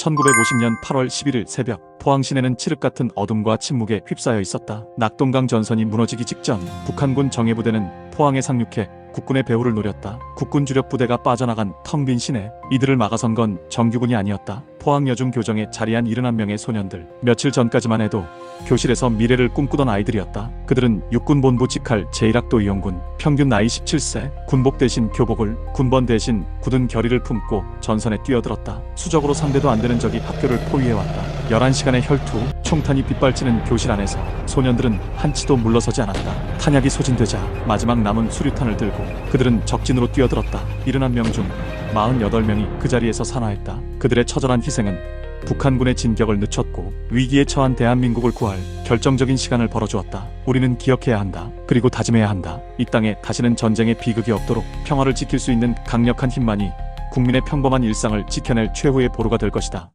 1950년 8월 11일 새벽 포항 시내는 칠흑 같은 어둠과 침묵에 휩싸여 있었다. 낙동강 전선이 무너지기 직전 북한군 정예부대는 포항에 상륙해 국군의 배후를 노렸다. 국군 주력 부대가 빠져나간 텅 빈 시내 이들을 막아선 건 정규군이 아니었다. 포항 여중 교정에 자리한 71명의 소년들 며칠 전까지만 해도 교실에서 미래를 꿈꾸던 아이들이었다. 그들은 육군본부 직할 제1학도 이용군 평균 나이 17세 군복 대신 교복을 군번 대신 굳은 결의를 품고 전선에 뛰어들었다. 수적으로 상대도 안 되는 적이 학교를 포위해왔다. 11시간의 혈투, 총탄이 빗발치는 교실 안에서 소년들은 한치도 물러서지 않았다. 탄약이 소진되자 마지막 남은 수류탄을 들고 그들은 적진으로 뛰어들었다. 71명 중 48명이 그 자리에서 사망했다. 그들의 처절한 희생은 북한군의 진격을 늦췄고 위기에 처한 대한민국을 구할 결정적인 시간을 벌어주었다. 우리는 기억해야 한다. 그리고 다짐해야 한다. 이 땅에 다시는 전쟁의 비극이 없도록 평화를 지킬 수 있는 강력한 힘만이 국민의 평범한 일상을 지켜낼 최후의 보루가 될 것이다.